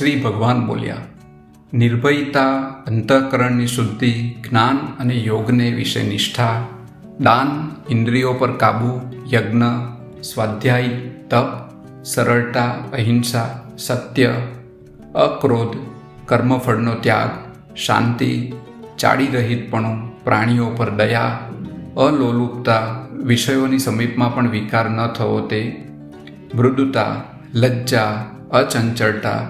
શ્રી ભગવાન બોલ્યા, નિર્ભયતા, અંતઃકરણની શુદ્ધિ, જ્ઞાન અને યોગને વિશે નિષ્ઠા, દાન, ઇન્દ્રિયો પર કાબૂ, યજ્ઞ, સ્વાધ્યાય, તપ, સરળતા, અહિંસા, સત્ય, અક્રોધ, કર્મફળનો ત્યાગ, શાંતિ ચાડી રહિતપણું પ્રાણીઓ પર દયા, અલોલુપતા, વિષયોની સમીપમાં પણ વિકાર ન થવો તે, મૃદુતા, લજ્જા, અચંચળતા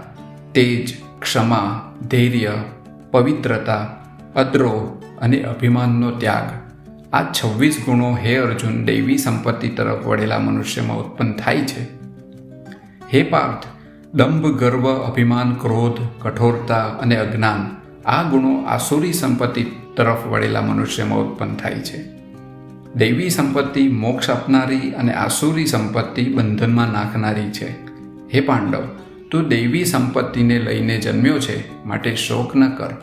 તેજ, ક્ષમા, ધૈર્ય, પવિત્રતા અદ્રોહ અને અભિમાનનો ત્યાગ. આ છવ્વીસ ગુણો હે અર્જુન, દૈવી સંપત્તિ તરફ વળેલા મનુષ્યમાં ઉત્પન્ન થાય છે. હે પાર્થ, દંભ, ગર્વ, અભિમાન, ક્રોધ, કઠોરતા અને અજ્ઞાન, આ ગુણો આસુરી સંપત્તિ તરફ વળેલા મનુષ્યમાં ઉત્પન્ન થાય છે. દૈવી સંપત્તિ મોક્ષ આપનારી અને આસુરી સંપત્તિ બંધનમાં નાખનારી છે. હે પાંડવ તું દૈવી સંપત્તિને લઈને જન્મ્યો છે, માટે શોક ન કર.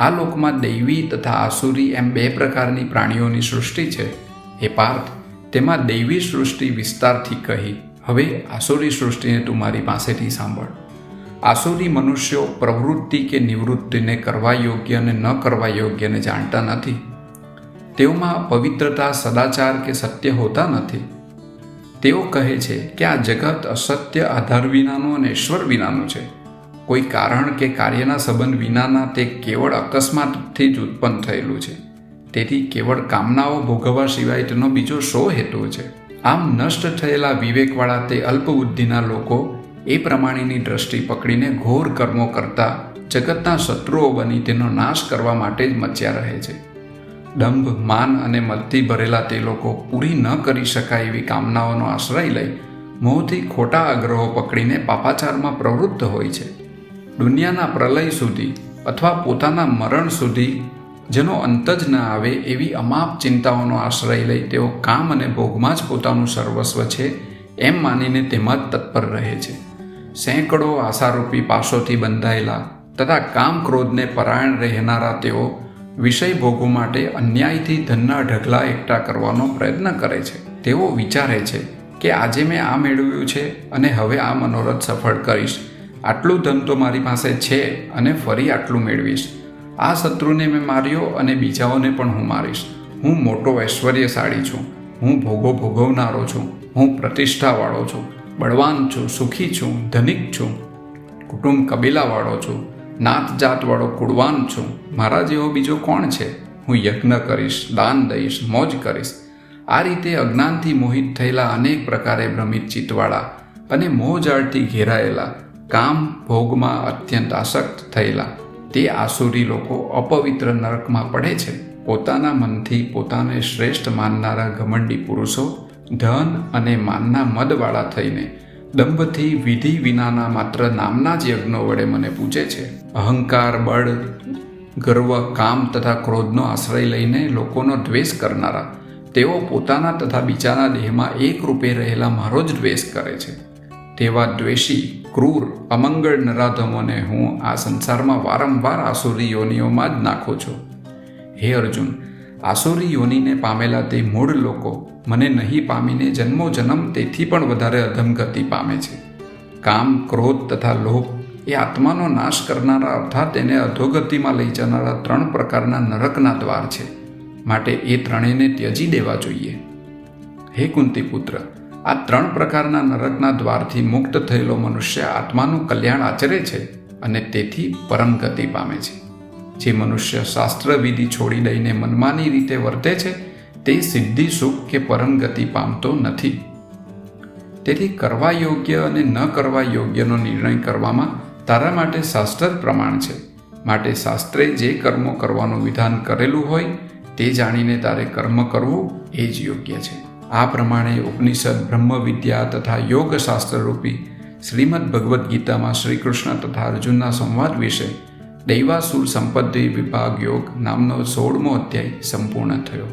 આ લોકમાં દૈવી તથા આસુરી એમ બે પ્રકારની પ્રાણીઓની સૃષ્ટિ છે. હે પાર્થ, તેમાં દૈવી સૃષ્ટિ વિસ્તારથી કહી, હવે આસુરી સૃષ્ટિને તું મારી પાસેથી સાંભળ. આસુરી મનુષ્યો પ્રવૃત્તિ કે નિવૃત્તિને કરવા યોગ્ય અને ન કરવા યોગ્યને જાણતા નથી. તેઓમાં પવિત્રતા, સદાચાર કે સત્ય હોતા નથી. તેઓ કહે છે કે આ જગત અસત્ય, આધાર વિનાનું અને ઈશ્વર વિનાનું છે. કોઈ કારણ કે કાર્યના સંબંધ વિનાના તે કેવળ અકસ્માતથી જ ઉત્પન્ન થયેલું છે. તેથી કેવળ કામનાઓ ભોગવવા સિવાય તેનો બીજો શો હેતુ છે. આમ નષ્ટ થયેલા વિવેકવાળા તે અલ્પબુદ્ધિના લોકો એ પ્રમાણેની દ્રષ્ટિ પકડીને ઘોર કર્મો કરતા જગતના શત્રુઓ બની તેનો નાશ કરવા માટે જ મચ્યા રહે છે. દંભ, માન અને મદથી ભરેલા તે લોકો પૂરી ન કરી શકાય એવી કામનાઓનો આશ્રય લઈ મોહથી ખોટા આગ્રહો પકડીને પાપાચારમાં પ્રવૃત્ત હોય છે. દુનિયાના પ્રલય સુધી અથવા પોતાના મરણ સુધી જેનો અંત જ ન આવે એવી અમાપ ચિંતાઓનો આશ્રય લઈ તેઓ કામ અને ભોગમાં જ પોતાનું સર્વસ્વ છે એમ માનીને તેમાં જ તત્પર રહે છે. સેંકડો આશારૂપી પાસોથી બંધાયેલા તથા કામ ક્રોધને પરાયણ રહેનારા તેઓ વિષય ભોગો માટે અન્યાયથી ધનના ઢગલા એકઠા કરવાનો પ્રયત્ન કરે છે. તેઓ વિચારે છે કે આજે મેં આ મેળવ્યું છે અને હવે આ મનોરથ સફળ કરીશ. આટલું ધન તો મારી પાસે છે અને ફરી આટલું મેળવીશ. આ શત્રુને મેં માર્યો અને બીજાઓને પણ હું મારીશ. હું મોટો ઐશ્વર્યશાળી છું. હું ભોગો ભોગવનારો છું. હું પ્રતિષ્ઠાવાળો છું. બળવાન છું, સુખી છું, ધનિક છું. કુટુંબ કબીલાવાળો છું. નાત જાતવાળો કુળવાન છું. મારા જેવો બીજો કોણ છે? હું યજ્ઞ કરીશ, દાન દઈશ, મોજ કરીશ. આ રીતે અજ્ઞાનથી મોહિત થયેલા અનેક પ્રકારે ભ્રમિત ચિત્તવાળા અને મોહજાળથી ઘેરાયેલા કામ ભોગમાં અત્યંત આસક્ત થયેલા તે આસુરી લોકો અપવિત્ર નરકમાં પડે છે. પોતાના મનથી પોતાને શ્રેષ્ઠ માનનારા ઘમંડી પુરુષો, ધન અને માનના મદવાળા થઈને દંભથી વિધિ વિનાના માત્ર નામના જ યજ્ઞો વડે મને પૂછે છે. અહંકાર, બળ, ગર્વ, કામ તથા ક્રોધનો આશ્રય લઈને લોકોનો દ્વેષ કરનારા, તેઓ પોતાના તથા બીજાના દેહમાં એક રૂપે રહેલા મારો જ દ્વેષ કરે છે. તેવા દ્વેષી, ક્રૂર, અમંગળ નરાધમોને હું આ સંસારમાં વારંવાર આસુરી યોનિઓમાં જ નાખું છું. હે અર્જુન આસુરી યોનિને પામેલા તે મૂળ લોકો મને નહીં પામીને જન્મો જન્મ તેથી પણ વધારે અધમગતિ પામે છે. કામ, ક્રોધ તથા લોભ એ આત્માનો નાશ કરનારા અર્થાત તેને અધોગતિમાં લઈ જનારા ત્રણ પ્રકારના નરકના દ્વાર છે. માટે એ ત્રણેયને ત્યજી દેવા જોઈએ. હે કુંતી પુત્ર આ ત્રણ પ્રકારના નરકના દ્વારથી મુક્ત થયેલો મનુષ્ય આત્માનું કલ્યાણ આચરે છે અને તેથી પરમ ગતિ પામે છે. જે મનુષ્ય શાસ્ત્રવિધિ છોડી દઈને મનમાની રીતે વર્તે છે, તે સિદ્ધિ સુખ કે પરમ ગતિ પામતો નથી. તેથી કરવા યોગ્ય અને ન કરવા યોગ્યનો નિર્ણય કરવામાં તારા માટે શાસ્ત્ર પ્રમાણ છે. માટે શાસ્ત્રે જે કર્મો કરવાનું વિધાન કરેલું હોય, તે જાણીને તારે કર્મ કરવું એ જ યોગ્ય છે. આ પ્રમાણે ઉપનિષદ બ્રહ્મ વિદ્યા તથા યોગ શાસ્ત્ર રૂપી શ્રીમદ ભગવદ્ ગીતામાં શ્રી કૃષ્ણ તથા અર્જુનના સંવાદ વિશે દૈવાસુર સંપત્તિ વિભાગ યોગ નામનો સોળમો અધ્યાય સંપૂર્ણ થયો.